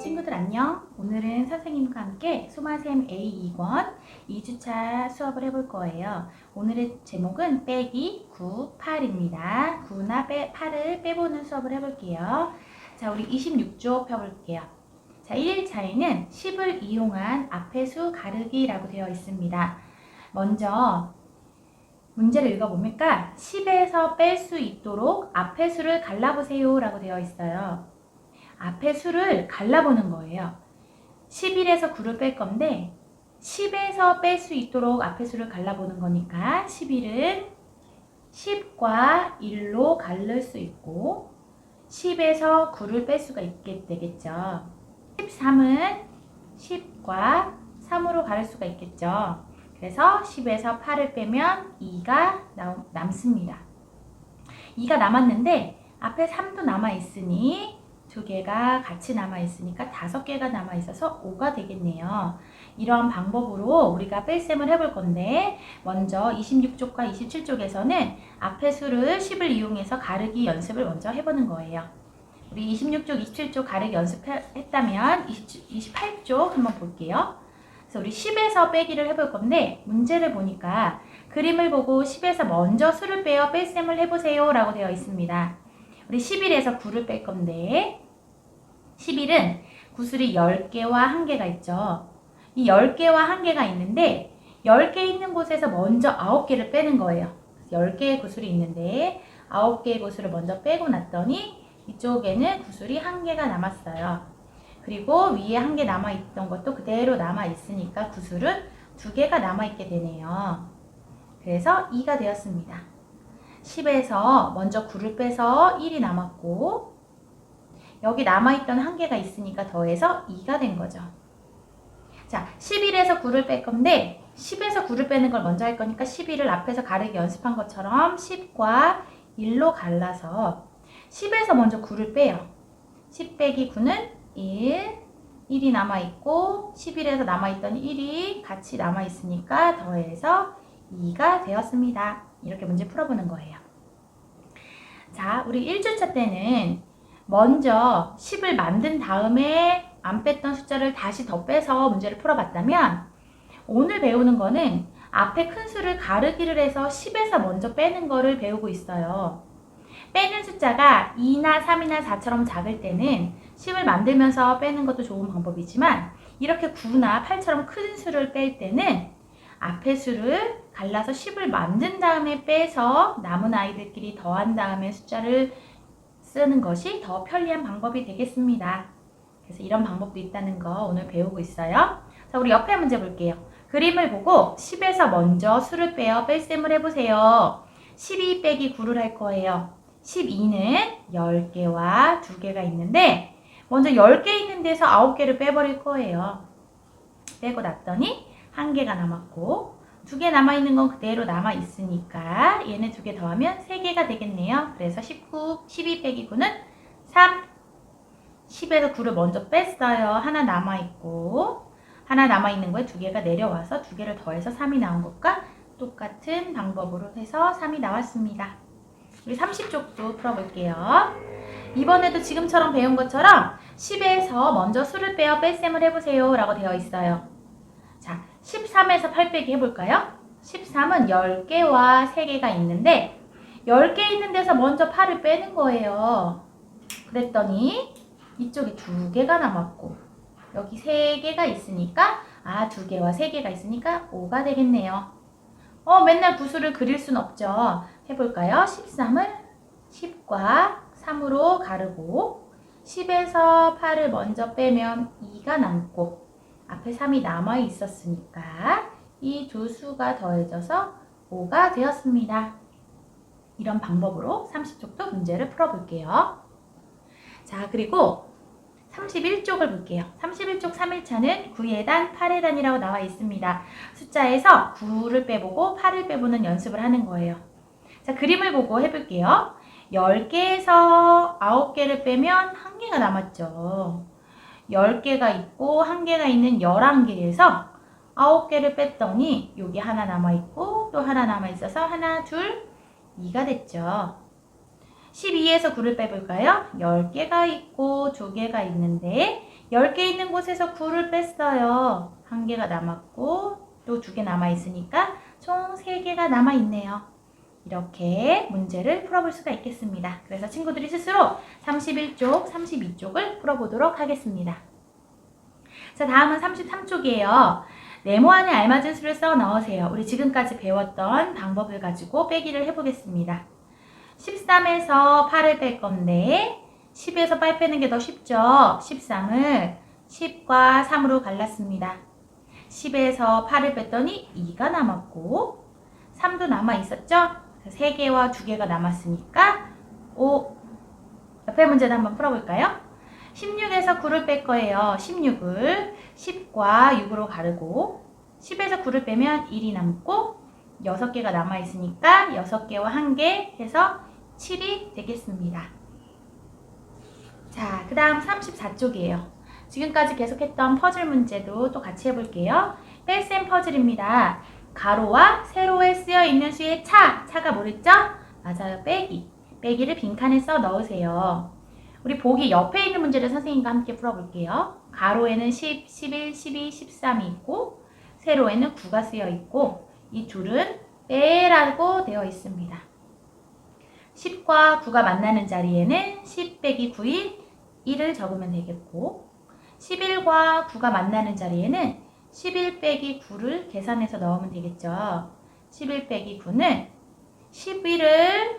친구들 안녕. 오늘은 선생님과 함께 소마셈 A2권 2주차 수업을 해볼 거예요. 오늘의 제목은 빼기 9, 8입니다. 9나 빼, 8을 빼보는 수업을 해볼게요. 자, 우리 26쪽 펴볼게요. 자, 1일차에는 10을 이용한 앞의 수 가르기라고 되어 있습니다. 먼저 문제를 읽어보니까 10에서 뺄 수 있도록 앞의 수를 갈라보세요 라고 되어 있어요. 앞에 수를 갈라보는 거예요. 11에서 9를 뺄 건데 10에서 뺄 수 있도록 앞에 수를 갈라보는 거니까 11은 10과 1로 갈릴 수 있고 10에서 9를 뺄 수가 있게 되겠죠. 13은 10과 3으로 가릴 수가 있겠죠. 그래서 10에서 8을 빼면 2가 남습니다. 2가 남았는데 앞에 3도 남아있으니 두 개가 같이 남아있으니까 다섯 개가 남아있어서 5가 되겠네요. 이러한 방법으로 우리가 뺄셈을 해볼 건데 먼저 26쪽과 27쪽에서는 앞의 수를 10을 이용해서 가르기 연습을 먼저 해보는 거예요. 우리 26쪽, 27쪽 가르기 연습했다면 20, 28쪽 한번 볼게요. 그래서 우리 10에서 빼기를 해볼 건데 문제를 보니까 그림을 보고 10에서 먼저 수를 빼어 뺄셈을 해보세요 라고 되어 있습니다. 우리 11에서 9를 뺄 건데 11은 구슬이 10개와 1개가 있죠. 이 10개와 1개가 있는데 10개 있는 곳에서 먼저 9개를 빼는 거예요. 10개의 구슬이 있는데 9개의 구슬을 먼저 빼고 났더니 이쪽에는 구슬이 1개가 남았어요. 그리고 위에 1개 남아있던 것도 그대로 남아있으니까 구슬은 2개가 남아있게 되네요. 그래서 2가 되었습니다. 10에서 먼저 9를 빼서 1이 남았고 여기 남아있던 한 개가 있으니까 더해서 2가 된 거죠. 자, 11에서 9를 뺄 건데 10에서 9를 빼는 걸 먼저 할 거니까 11을 앞에서 가르기 연습한 것처럼 10과 1로 갈라서 10에서 먼저 9를 빼요. 10 빼기 9는 1, 1이 남아있고 11에서 남아있던 1이 같이 남아있으니까 더해서 2가 되었습니다. 이렇게 문제 풀어보는 거예요. 자, 우리 1주차 때는 먼저 10을 만든 다음에 안 뺐던 숫자를 다시 더 빼서 문제를 풀어봤다면 오늘 배우는 거는 앞에 큰 수를 가르기를 해서 10에서 먼저 빼는 거를 배우고 있어요. 빼는 숫자가 2나 3이나 4처럼 작을 때는 10을 만들면서 빼는 것도 좋은 방법이지만 이렇게 9나 8처럼 큰 수를 뺄 때는 앞에 수를 갈라서 10을 만든 다음에 빼서 남은 아이들끼리 더한 다음에 숫자를 쓰는 것이 더 편리한 방법이 되겠습니다. 그래서 이런 방법도 있다는 거 오늘 배우고 있어요. 자, 우리 옆에 문제 볼게요. 그림을 보고 10에서 먼저 수를 빼어 뺄셈을 해보세요. 12 빼기 9를 할 거예요. 12는 10개와 2개가 있는데 먼저 10개 있는 데서 9개를 빼버릴 거예요. 빼고 났더니 1개가 남았고 2개 남아있는 건 그대로 남아있으니까 얘네 2개 더하면 3개가 되겠네요. 그래서 19, 12 빼기 9는 3 10에서 9를 먼저 뺐어요. 하나 남아있고 하나 남아있는 거에 두 개가 내려와서 두 개를 더해서 3이 나온 것과 똑같은 방법으로 해서 3이 나왔습니다. 우리 30쪽도 풀어볼게요. 이번에도 지금처럼 배운 것처럼 10에서 먼저 수를 빼어 뺄셈을 해보세요 라고 되어 있어요. 자, 13에서 8 빼기 해볼까요? 13은 10개와 3개가 있는데 10개 있는 데서 먼저 8을 빼는 거예요. 그랬더니 이쪽에 두 개가 남았고 여기 세 개가 있으니까 아두 개와 세 개가 있으니까 5가 되겠네요. 어 맨날 구슬을 그릴 순 없죠. 해볼까요? 13을 10과 3으로 가르고 10에서 8을 먼저 빼면 2가 남고 앞에 3이 남아 있었으니까 이 두 수가 더해져서 5가 되었습니다. 이런 방법으로 30쪽도 문제를 풀어볼게요. 자, 그리고 31쪽을 볼게요. 31쪽 3일차는 9의 단, 8의 단이라고 나와 있습니다. 숫자에서 9를 빼보고 8을 빼보는 연습을 하는 거예요. 자, 그림을 보고 해볼게요. 10개에서 9개를 빼면 1개가 남았죠. 10개가 있고 1개가 있는 11개에서 9개를 뺐더니 여기 하나 남아있고 또 하나 남아있어서 하나, 둘, 2가 됐죠. 12에서 9를 빼볼까요? 10개가 있고 2개가 있는데 10개 있는 곳에서 9를 뺐어요. 1개가 남았고 또 2개 남아있으니까 총 3개가 남아있네요. 이렇게 문제를 풀어볼 수가 있겠습니다. 그래서 친구들이 스스로 31쪽, 32쪽을 풀어보도록 하겠습니다. 자, 다음은 33쪽이에요. 네모 안에 알맞은 수를 써 넣으세요. 우리 지금까지 배웠던 방법을 가지고 빼기를 해보겠습니다. 13에서 8을 뺄 건데 10에서 8 빼는 게 더 쉽죠. 13을 10과 3으로 갈랐습니다. 10에서 8을 뺐더니 2가 남았고 3도 남아 있었죠. 3개와 2개가 남았으니까 5 옆에 문제도 한번 풀어볼까요? 16에서 9를 뺄 거예요. 16을 10과 6으로 가르고 10에서 9를 빼면 1이 남고 6개가 남아있으니까 6개와 1개 해서 7이 되겠습니다. 자, 그 다음 34쪽이에요. 지금까지 계속했던 퍼즐 문제도 또 같이 해볼게요. 뺄셈 퍼즐입니다. 가로와 세로에 쓰여 있는 수의 차, 차가 뭐랬죠? 맞아요, 빼기. 빼기를 빈칸에 써 넣으세요. 우리 보기 옆에 있는 문제를 선생님과 함께 풀어볼게요. 가로에는 10, 11, 12, 13이 있고 세로에는 9가 쓰여 있고 이 둘은 빼라고 되어 있습니다. 10과 9가 만나는 자리에는 10 빼기 9인 1을 적으면 되겠고 11과 9가 만나는 자리에는 11 빼기 9를 계산해서 넣으면 되겠죠. 11 빼기 9는 11을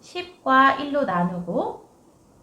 10과 1로 나누고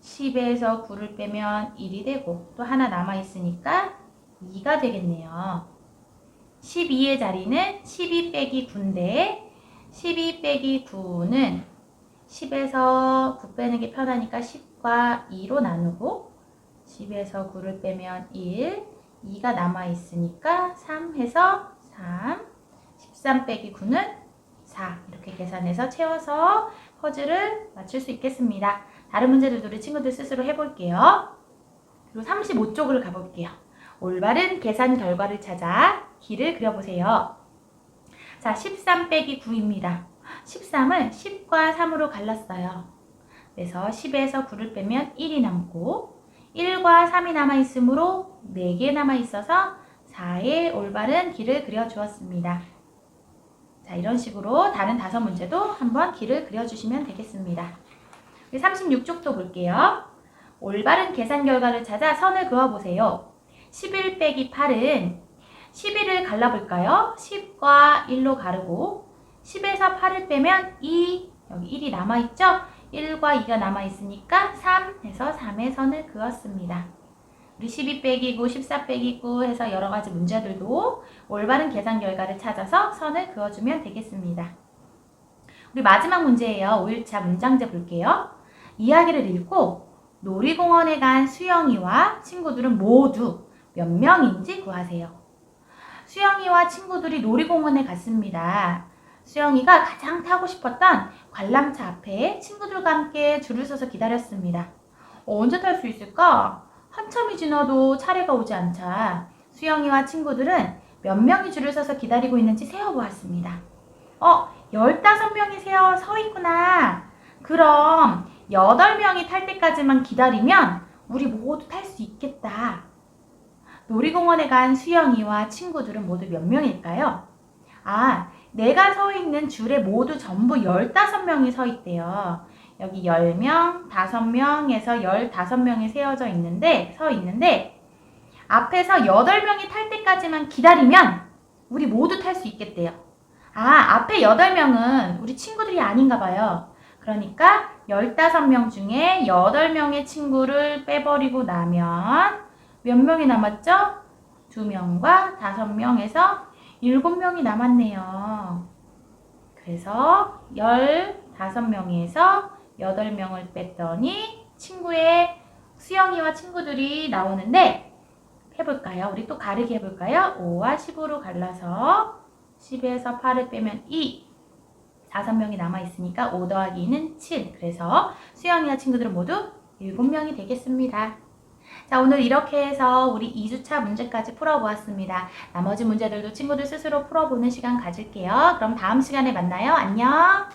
10에서 9를 빼면 1이 되고 또 하나 남아있으니까 2가 되겠네요. 12의 자리는 12 빼기 9인데 12 빼기 9는 10에서 9 빼는 게 편하니까 10과 2로 나누고 10에서 9를 빼면 1, 2가 남아있으니까 3 해서 3, 13 빼기 9는 4 이렇게 계산해서 채워서 퍼즐을 맞출 수 있겠습니다. 다른 문제들도 우리 친구들 스스로 해볼게요. 그리고 35쪽으로 가볼게요. 올바른 계산 결과를 찾아 길을 그려보세요. 자, 13 빼기 9입니다. 13을 10과 3으로 갈랐어요. 그래서 10에서 9를 빼면 1이 남고 1과 3이 남아있으므로 4개 남아있어서 4의 올바른 길을 그려주었습니다. 자, 이런 식으로 다른 다섯 문제도 한번 길을 그려주시면 되겠습니다. 36쪽도 볼게요. 올바른 계산 결과를 찾아 선을 그어보세요. 11 빼기 8은 11을 갈라볼까요? 10과 1로 가르고 10에서 8을 빼면 2, 여기 1이 남아있죠? 1과 2가 남아 있으니까 3 해서 3의 선을 그었습니다. 우리 12 빼기 9, 14 빼기 9 해서 여러 가지 문제들도 올바른 계산 결과를 찾아서 선을 그어주면 되겠습니다. 우리 마지막 문제예요. 5일차 문장제 볼게요. 이야기를 읽고 놀이공원에 간 수영이와 친구들은 모두 몇 명인지 구하세요. 수영이와 친구들이 놀이공원에 갔습니다. 수영이가 가장 타고 싶었던 관람차 앞에 친구들과 함께 줄을 서서 기다렸습니다. 어, 언제 탈 수 있을까? 한참이 지나도 차례가 오지 않자 수영이와 친구들은 몇 명이 줄을 서서 기다리고 있는지 세어보았습니다. 어, 15명이 세어 서 있구나. 그럼 8명이 탈 때까지만 기다리면 우리 모두 탈 수 있겠다. 놀이공원에 간 수영이와 친구들은 모두 몇 명일까요? 아, 내가 서 있는 줄에 모두 전부 15명이 서 있대요. 여기 10명, 5명에서 15명이 세워져 있는데, 서 있는데, 앞에서 8명이 탈 때까지만 기다리면 우리 모두 탈 수 있겠대요. 아, 앞에 8명은 우리 친구들이 아닌가 봐요. 그러니까 15명 중에 8명의 친구를 빼버리고 나면 몇 명이 남았죠? 2명과 5명에서 7명이 남았네요. 그래서 15명에서 8명을 뺐더니 친구의 수영이와 친구들이 나오는데 해볼까요? 우리 또 가르기 해볼까요? 5와 10으로 갈라서 10에서 8을 빼면 2 다섯 명이 남아있으니까 5 더하기 2는 7 그래서 수영이와 친구들은 모두 7명이 되겠습니다. 자 오늘 이렇게 해서 우리 2주차 문제까지 풀어보았습니다. 나머지 문제들도 친구들 스스로 풀어보는 시간 가질게요. 그럼 다음 시간에 만나요. 안녕